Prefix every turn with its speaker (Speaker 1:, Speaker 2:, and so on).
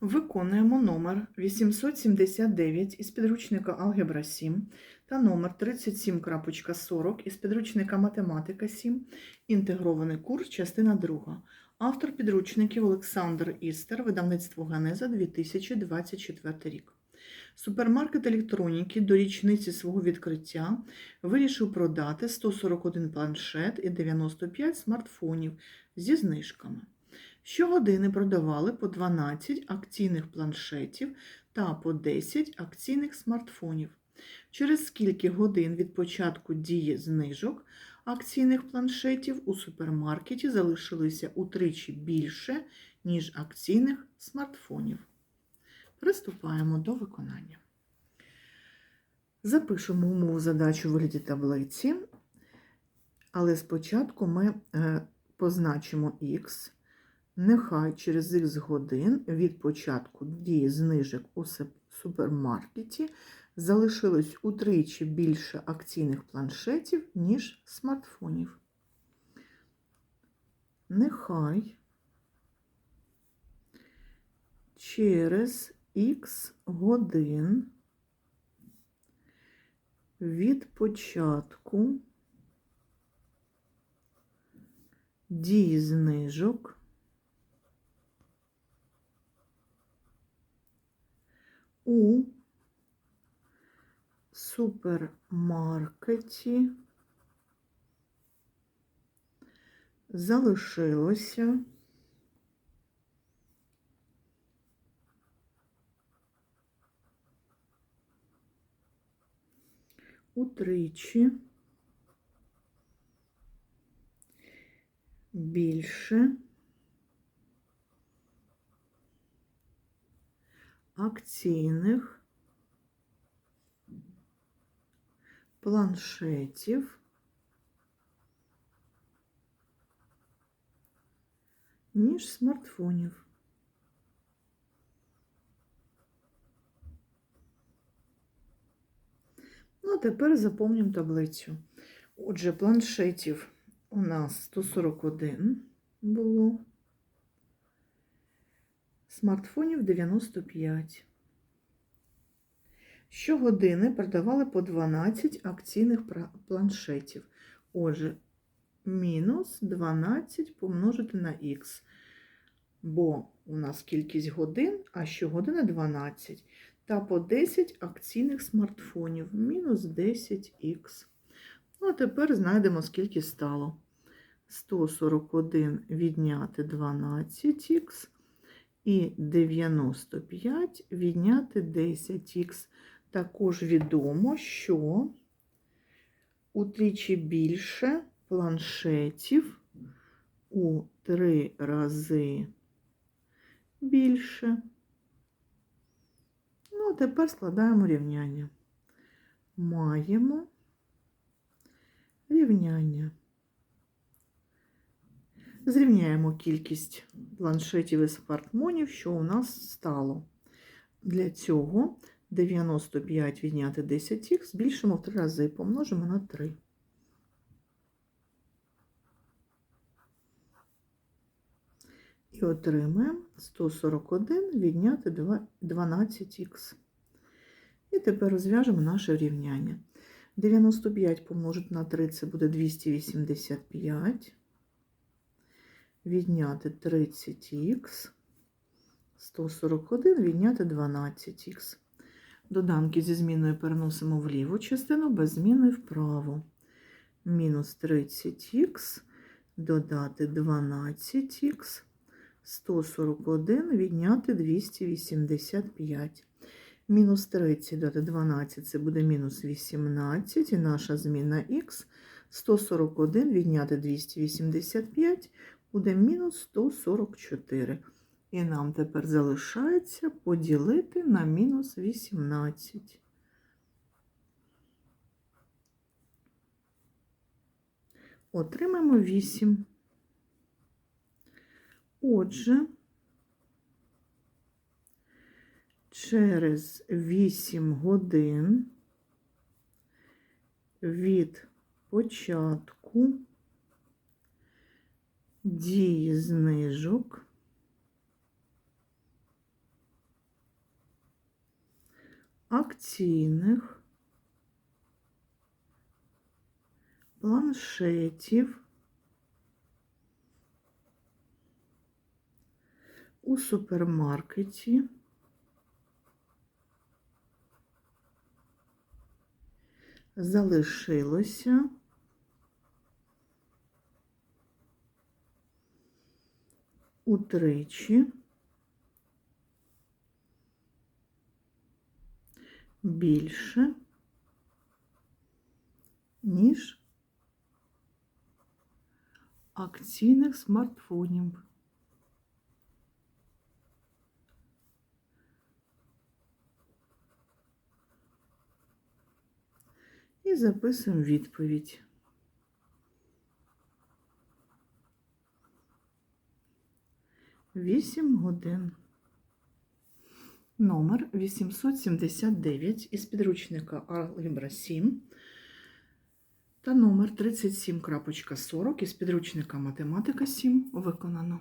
Speaker 1: Виконуємо номер 879 із підручника Алгебра 7 та номер 37.40 із підручника Математика 7, інтегрований курс, частина 2. Автор підручників Олександр Істер, видавництво Ганеза 2024 рік. Супермаркет електроніки до річниці свого відкриття вирішив продати 141 планшет і 95 смартфонів зі знижками. Щогодини продавали по 12 акційних планшетів та по 10 акційних смартфонів. Через скільки годин від початку дії знижок акційних планшетів у супермаркеті залишилося утричі більше, ніж акційних смартфонів. Приступаємо до виконання. Запишемо умову задачу у вигляді таблиці, але спочатку ми е, позначимо Х. Нехай через х годин від початку дії знижок у супермаркеті залишилось утричі більше акційних планшетів, ніж смартфонів. Нехай через х годин від початку дії знижок у супермаркеті залишилося утричі більше акційних планшетів, ніж смартфонів. Ну, а тепер заповнюємо таблицю. Отже, планшетів у нас 141 було смартфонів 95. Щогодини продавали по 12 акційних планшетів. Отже, мінус 12 помножити на х. Бо у нас кількість годин, а щогодина 12. Та по 10 акційних смартфонів. Мінус 10х. Ну, а тепер знайдемо, скільки стало. 141 відняти 12х і 95 відняти 10х. Також відомо, що утричі більше планшетів у три рази більше. Ну, а тепер складаємо рівняння. Маємо рівняння. Зрівняємо кількість планшетів і смартфонів, що у нас стало. Для цього 95 відняти 10х збільшимо в 3 рази і помножимо на 3. І отримаємо 141 відняти 12х. І тепер розв'яжемо наше рівняння. 95 помножити на 3 це буде 285. Відняти 30х. 141 відняти 12х. Доданки зі зміною переносимо в ліву частину, без зміни вправо. Мінус 30х, додати 12х, 141 відняти 285. Мінус 30 додати 12 це буде мінус 18, і наша зміна х 141 відняти 285 буде мінус 144. І нам тепер залишається поділити на мінус 18. Отримаємо 8. Отже, через 8 годин від початку дії знижок. Акційних планшетів. У супермаркеті. Залишилося утричі більше, ніж акційних смартфонів. І записуємо відповідь. Вісім годин. Номер 879 із підручника Алгебра 7 та номер 37.40 із підручника Математика 7 виконано.